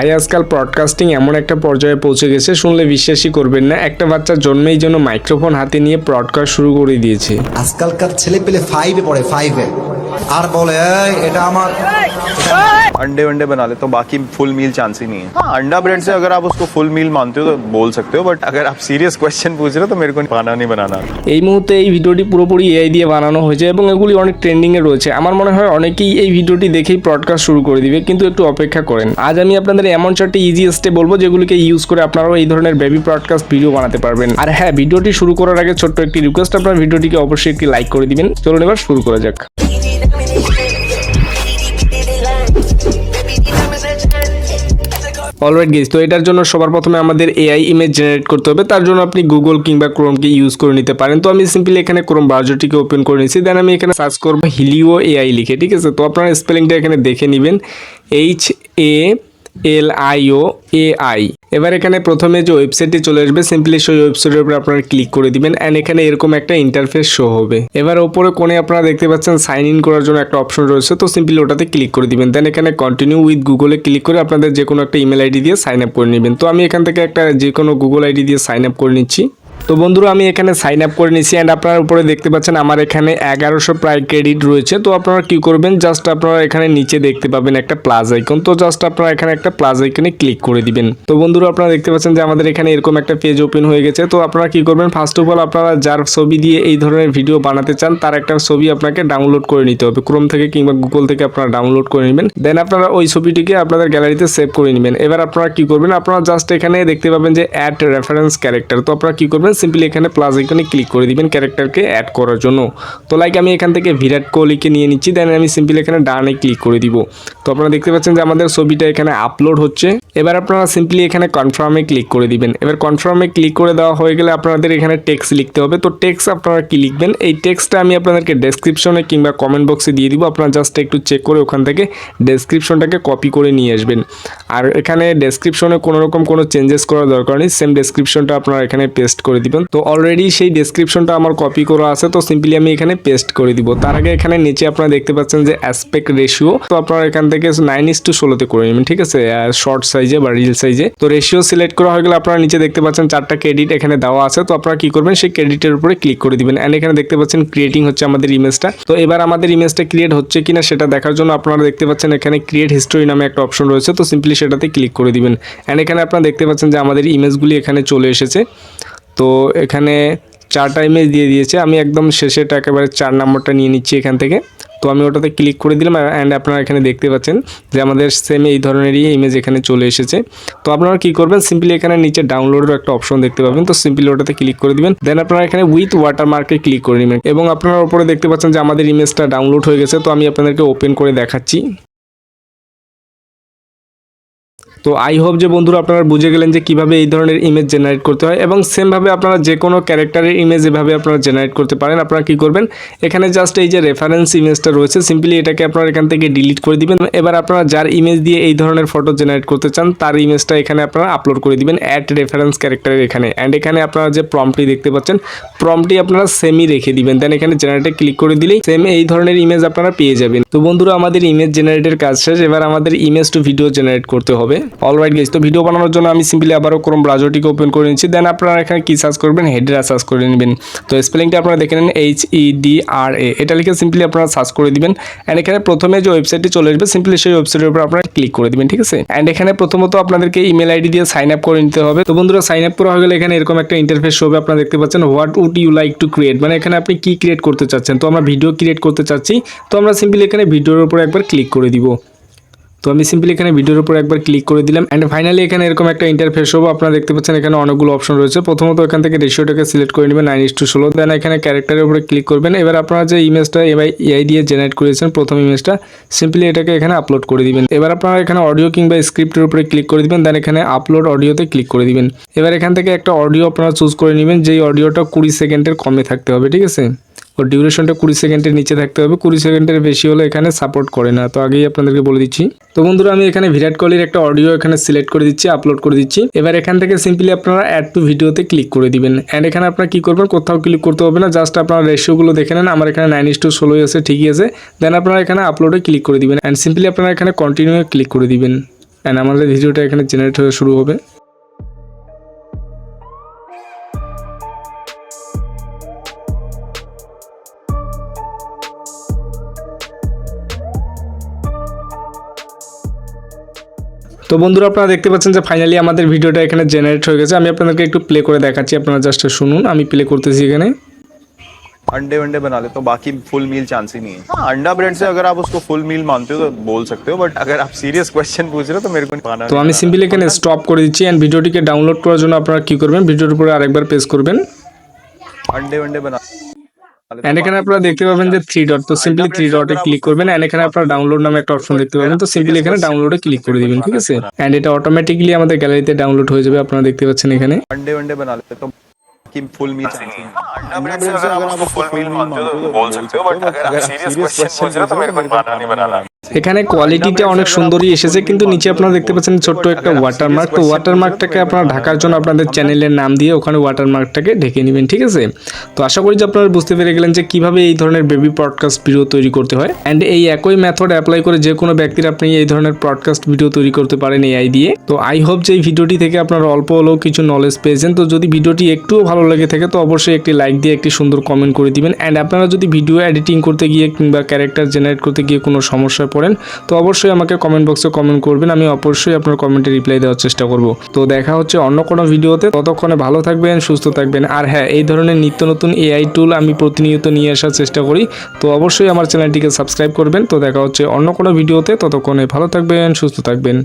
ভাই আজকাল ব্রডকাস্টিং এমন একটা পর্যায়ে পৌঁছে গেছে, শুনলে বিশ্বাসই করবেন না। একটা বাচ্চা জন্মেই জন্য মাইক্রোফোন হাতে নিয়ে প্রডকাস্ট শুরু করে দিয়েছে। আজকালকার ছেলে পেলে ফাইভে পড়ে ফাইভে আর বলে "এই, এটা আমার अंडे वंडे बना लेता हूँ बाकी फुल मील चांस ही नहीं है हाँ अंडा ब्रेड से अगर आप उसको फुल मील मानते हो तो बोल सकते हो बट अगर आप सीरियस क्वेश्चन पूछ रहे हो तो मेरे को खाना नहीं बनाना आता। এই মুহূর্তে এই ভিডিওটি পুরোপুরি এআই দিয়ে বানানো হয়েছে এবং এগুলি অনেক ট্রেন্ডিংয়ে রয়েছে আমার মনে হয় অনেকেই এই ভিডিওটি দেখেই ব্রডকাস্ট শুরু করে দিবে কিন্তু একটু অপেক্ষা করেন আজ আমি আপনাদের এমন চারটি ইজি স্টেপ বলবো যেগুলিকে ইউজ করে আপনারাও এই ধরনের বেবি ব্রডকাস্ট ভিডিও বানাতে পারবেন আর হ্যাঁ ভিডিওটি শুরু করার আগে ছোট্ট একটি রিকোয়েস্ট আপনার ভিডিওটিকে অবশ্যই একটি লাইক করে দিবেন চলুন এবার শুরু করা যাক অলরাইট গেস তো এটার জন্য সবার প্রথমে আমাদের এআই ইমেজ জেনারেট করতে হবে। তার জন্য আপনি গুগল কিংবা ক্রোমকে ইউজ করে নিতে পারেন। তো আমি সিম্পলি এখানে ক্রোম ব্রাউজারটিকে ওপেন করে নিয়েছি। দেন আমি এখানে সার্চ করব হিলিও এআই লিখে, ঠিক আছে? তো আপনারা স্পেলিংটা এখানে দেখে নেবেন। H A L I O A I এবার এখানে প্রথমে যে ওয়েবসাইটটি চলে আসবে সিম্পলি সেই ওয়েবসাইটের উপর আপনারা ক্লিক করে দিবেন অ্যান্ড এখানে এরকম একটা ইন্টারফেস শো হবে। এবার ওপরে কোণে আপনারা দেখতে পাচ্ছেন সাইন ইন করার জন্য একটা অপশন রয়েছে, তো সিম্পলি ওটাতে ক্লিক করে দিবেন। দেন এখানে কন্টিনিউ উইথ গুগলে ক্লিক করে আপনাদের যে কোনো একটা ইমেল আইডি দিয়ে সাইন আপ করে নেবেন। তো আমি এখান থেকে একটা যে কোনো গুগল আইডি দিয়ে সাইন আপ করে নিচ্ছি। তো বন্ধুরা, আমি এখানে সাইন আপ করে নিচ্ছি অ্যান্ড আপনারা উপরে দেখতে পাচ্ছেন আমার এখানে এগারোশো প্রায় ক্রেডিট রয়েছে। তো আপনারা কী করবেন? জাস্ট আপনারা এখানে নিচে দেখতে পাবেন একটা প্লাস আইকন তো জাস্ট আপনারা এখানে একটা প্লাস আইকনে ক্লিক করে দিবেন। তো বন্ধুরা, আপনারা দেখতে পাচ্ছেন যে আমাদের এখানে এরকম একটা পেজ ওপেন হয়ে গেছে। তো আপনারা কী করবেন? ফার্স্ট অফ অল আপনারা যার ছবি দিয়ে এই ধরনের ভিডিও বানাতে চান, তার একটা ছবি আপনাকে ডাউনলোড করে নিতে হবে। ক্রোম থেকে কিংবা গুগল থেকে আপনারা ডাউনলোড করে নেবেন। দেন আপনারা ওই ছবিটিকে আপনাদের গ্যালারিতে সেভ করে নেবেন। এবার আপনারা কী করবেন? আপনারা জাস্ট এখানে দেখতে পাবেন যে অ্যাড রেফারেন্স ক্যারেক্টার তো আপনারা কি করবেন? সিম্পলি এখানে প্লাস আইকনে ক্লিক করে দিবেন ক্যারেক্টারকে অ্যাড করার জন্য। তো লাইক আমি এখান থেকে বিরাট কোহলিকে নিয়ে নিচ্ছি দেন আমি সিম্পলি এখানে ডানে ক্লিক করে দিব। তো আপনারা দেখতে পাচ্ছেন যে আমাদের ছবিটা এখানে আপলোড হচ্ছে। এবার আপনারা সিম্পলি এখানে কনফার্মে ক্লিক করে দিবেন। এবার কনফার্মে ক্লিক করে দেওয়া হয়ে গেলে আপনাদের এখানে টেক্স লিখতে হবে। তো টেক্স আপনারা কি লিখবেন? এই টেক্সটা আমি আপনাদেরকে ডেসক্রিপশনে কিংবা কমেন্ট বক্সে দিয়ে দিব। আপনারা জাস্ট একটু চেক করে ওখান থেকে ডেসক্রিপশনটাকে কপি করে নিয়ে আসবেন। আর এখানে ডেসক্রিপশনে কোনো রকম কোনো চেঞ্জেস করার দরকার নেই। সেম ডেসক্রিপশনটা আপনারা এখানে পেস্ট করে দিবেন। তো অলরেডি সেই ডেসক্রিপশনটা আমার কপি করা আছে, তো সিম্পলি আমি এখানে পেস্ট করে দিব। তার আগে এখানে নিচে আপনারা দেখতে পাচ্ছেন যে অ্যাসপেক্ট রেশিও তো আপনারা এখান থেকে নাইন ইস টু ষোলোতে করে নেবেন, ঠিক আছে? শর্ট সাইজে বা রিল সাইজে তো রেশিও সিলেক্ট করা হয়ে গেলে আপনারা নিচে দেখতে পাচ্ছেন চারটা ক্রেডিট এখানে দেওয়া আছে, তো আপনারা কি করবেন, সেই ক্রেডিটের উপরে ক্লিক করে দিবেন। অ্যান্ড এখানে দেখতে পাচ্ছেন ক্রিয়েটিং হচ্ছে আমাদের ইমেজটা তো এবার আমাদের ইমেজটা ক্রিয়েট হচ্ছে কিনা সেটা দেখার জন্য আপনারা দেখতে পাচ্ছেন এখানে ক্রিয়েট হিস্টোরি নামে একটা অপশন রয়েছে, তো সিম্পলি সেটাতে ক্লিক করে দিবেন। অ্যান্ড এখানে আপনারা দেখতে পাচ্ছেন যে আমাদের ইমেজগুলি এখানে চলে এসেছে। তো এখানে চারটা ইমেজ দিয়ে দিয়েছে। আমি একদম শেষেটা একেবারে চার নম্বরটা নিয়ে নিচ্ছি এখান থেকে। তো আমি ওটাতে ক্লিক করে দিলাম অ্যান্ড আপনারা এখানে দেখতে পাচ্ছেন যে আমাদের সেম এই ধরনেরই ইমেজ এখানে চলে এসেছে। তো আপনারা কি করবেন? সিম্পলি এখানে নিচে ডাউনলোডের একটা অপশন দেখতে পাবেন। তো সিম্পলি ওটাতে ক্লিক করে দিবেন। দেন আপনারা এখানে উইথ ওয়াটারমার্কে ক্লিক করে নেবেন। এবং আপনারা ওপরে দেখতে পাচ্ছেন যে আমাদের ইমেজটা ডাউনলোড হয়ে গেছে। তো আমি আপনাদেরকে ওপেন করে দেখাচ্ছি। তো আই হোপ যে বন্ধুরা আপনারা বুঝে গেলেন যে কীভাবে এই ধরনের ইমেজ জেনারেট করতে হয় এবং সেমভাবে আপনারা যে কোনো ক্যারেক্টারের ইমেজ এভাবে আপনারা জেনারেট করতে পারেন, আপনারা কি করবেন? এখানে জাস্ট এই যে রেফারেন্স ইমেজটা রয়েছে সিম্পলি এটাকে আপনারা এখান থেকে ডিলিট করে দিবেন। এবার আপনারা যার ইমেজ দিয়ে এই ধরনের ফটো জেনারেট করতে চান, তার ইমেজটা এখানে আপনারা আপলোড করে দিবেন অ্যাট রেফারেন্স ক্যারেক্টারের এখানে। অ্যান্ড এখানে আপনারা যে প্রমটি দেখতে পাচ্ছেন প্রমটি আপনারা সেমই রেখে দিবেন। দেন এখানে জেনারেটে ক্লিক করে দিলেই সেম এই ধরনের ইমেজ আপনারা পেয়ে যাবেন। তো বন্ধুরা, আমাদের ইমেজ জেনারেটের কাজ শেষ। এবার আমাদের ইমেজ টু ভিডিও জেনারেট করতে হবে। অলরাইট গেস তো ভিডিও বানানোর জন্য আমি সিম্পলি আবারও ক্রোম ব্রাউজারটিকে ওপেন করে নিচ্ছি দেন আপনারা এখানে কি সার্চ করবেন? হেডেরা সার্চ করে নেবেন। তো স্পেলিংটা আপনারা দেখে নেন এইচ ই ডি আর এ এটা লিখে সিম্পলি আপনারা সার্চ করে দিবেন। অ্যান্ড এখানে প্রথমে যে ওয়েবসাইটটি চলে আসবে সিম্পলি সেই ওয়েবসাইটের উপর আপনারা ক্লিক করে দিবেন, ঠিক আছে? অ্যান্ড এখানে প্রথমত আপনাদেরকে ইমেল আইডি দিয়ে সাইন আপ করে নিতে হবে। তো বন্ধুরা সাইন আপ করা হয়ে গেলে এখানে এরকম একটা ইন্টারফেস হবে। আপনারা দেখতে পাচ্ছেন what would you like to create মানে এখানে আপনি কি ক্রিয়েট করতে চাচ্ছেন? তো আমরা ভিডিও ক্রিয়েট করতে চাচ্ছি। তো আমরা সিম্পলি এখানে ভিডিওর উপর একবার ক্লিক করে দিব। তো আমি সিম্পলি এখানে ভিডিওর উপর একবার ক্লিক করে দিলাম অ্যান্ড ফাইনালি এখানে এরকম একটা ইন্টারফেস হবে আপনারা দেখতে পাচ্ছেন, এখানে অনেকগুলো অপশন রয়েছে। প্রথমত এখান থেকে রেশিওটাকে সিলেক্ট করে নেবেন নাইন ইস টু ষোলো দেন এখানে ক্যারেক্টারের উপরে ক্লিক করবেন। এবার আপনারা যে ইমেজটা এবার এআই দিয়ে জেনারেট করেছেন প্রথম ইমেজটা সিম্পলি এটাকে এখানে আপলোড করে দিবেন। এবার আপনারা এখানে অডিও কিংবা স্ক্রিপ্টের উপরে ক্লিক করে দিবেন দেন এখানে আপলোড অডিওতে ক্লিক করে দিবেন। এবার এখান থেকে একটা অডিও আপনারা চুজ করে নেবেন, যেই অডিওটা কুড়ি সেকেন্ডের কমে থাকতে হবে, ঠিক আছে? ওর ডিউরেশনটা কুড়ি সেকেন্ডের নিচে থাকতে হবে। কুড়ি সেকেন্ডের বেশি হলে এখানে সাপোর্ট করে না। তো আগেই আপনাদেরকে বলে দিচ্ছি। তো বন্ধুরা, আমি এখানে বিরাট কোহলির একটা অডিও এখানে সিলেক্ট করে দিচ্ছি আপলোড করে দিচ্ছি। এবার এখান থেকে সিম্পলি আপনারা অ্যাড টু ভিডিওতে ক্লিক করে দিবেন। অ্যান্ড এখানে আপনারা কি করবেন? কোথাও ক্লিক করতে হবে না। জাস্ট আপনারা রেশিওগুলো দেখে নেন। আমার এখানে নাইন ইস টু ষোলোই আছে, ঠিকই আছে। দেন আপনারা এখানে আপলোডে ক্লিক করে দিবেন। অ্যান্ড সিম্পলি আপনারা এখানে কন্টিনিউ ক্লিক করে দিবেন। অ্যান্ড আমাদের ভিডিওটা এখানে জেনারেট হয়ে শুরু হবে। তো বন্ধুরা আপনারা দেখতে পাচ্ছেন যে ফাইনালি আমাদের ভিডিওটা এখানে জেনারেট হয়ে গেছে আমি আপনাদেরকে একটু প্লে করে দেখাচ্ছি আপনারা জাস্ট শুনুন আমি প্লে করতেছি এখানে अंडे वंडे बना लेते हो बाकी फुल मील चांस ही नहीं है हाँ, अंडा ब्रेड से अगर आप उसको फुल मील मानते हो तो बोल सकते हो बट अगर आप सीरियस क्वेश्चन पूछ रहे हो तो मेरे को पाना তো আমি সিম্পলি এখানে স্টপ করে দিচ্ছি অ্যান্ড ভিডিওটিকে ডাউনলোড করার জন্য আপনারা কি করবেন ভিডিওর উপরে আরেকবার পেজ করবেন अंडे वंडे बना অ্যান্ড এখানে আপনারা দেখতে পাবেন যে থ্রি ডট তো সিম্পলি থ্রি ডটে ক্লিক করবেন অ্যান্ড এখানে আপনারা ডাউনলোড নামে একটা অপশন দেখতে পাবেন তো সিম্পলি এখানে ডাউনলোডে ক্লিক করে দিবেন ঠিক আছে অ্যান্ড এটা অটোমেটিকলি আমাদের গ্যালারিতে ডাউনলোড হয়ে যাবে আপনারা দেখতে পাচ্ছেন এখানে अंडे वंडे बना लेते हो बाकी फुल मील चांस ही नहीं है अंडा ब्रेड से अगर आप उसको फुल मील मानते हो तो बोल सकते हो बट अगर आप सीरियस क्वेश्चन पूछ रहे हो तो मेरे को पाना नहीं बनाना এখানে কোয়ালিটিটা অনেক সুন্দরই এসেছে, কিন্তু নিচে আপনারা দেখতে পাচ্ছেন ছোট্ট একটা ওয়াটারমার্ক তো ওয়াটারমার্কটাকে আপনারা ঢাকার জন্য আপনাদের চ্যানেলের নাম দিয়ে ওখানে ওয়াটারমার্কটাকে ঢেকে নেবেন, ঠিক আছে? তো আশা করি যে আপনারা বুঝতে পেরে গেলেন যে কীভাবে এই ধরনের বেবি পডকাস্ট ভিডিও তৈরি করতে হয়। অ্যান্ড এই একই মেথড অ্যাপ্লাই করে যে কোনো ব্যক্তির আপনি এই ধরনের পডকাস্ট ভিডিও তৈরি করতে পারেন এআই দিয়ে। তো আই হোপ যে এই ভিডিওটি থেকে আপনারা অল্প হলেও কিছু নলেজ পেয়েছেন তো যদি ভিডিওটি একটুও ভালো লেগে থাকে, তো অবশ্যই একটি লাইক দিয়ে একটি সুন্দর কমেন্ট করে দিবেন। অ্যান্ড আপনারা যদি ভিডিও এডিটিং করতে গিয়ে কিংবা ক্যারেক্টার জেনারেট করতে গিয়ে কোনো সমস্যায় পড়েন, তো অবশ্যই আমাকে কমেন্ট বক্সে কমেন্ট করবেন, আমি অবশ্যই আপনার কমেন্টে রিপ্লাই দেওয়ার চেষ্টা করব। তো দেখা হচ্ছে অন্য কোনো ভিডিওতে ততক্ষণে ভালো থাকবেন, সুস্থ থাকবেন। আর হ্যাঁ এই ধরনের নিত্য নতুন এআই টুল আমি প্রতিনিয়ত নিয়ে আসার চেষ্টা করি, তো অবশ্যই আমার চ্যানেলটিকে সাবস্ক্রাইব করবেন। তো দেখা হচ্ছে অন্য কোনো ভিডিওতে ততক্ষণে ভালো থাকবেন, সুস্থ থাকবেন।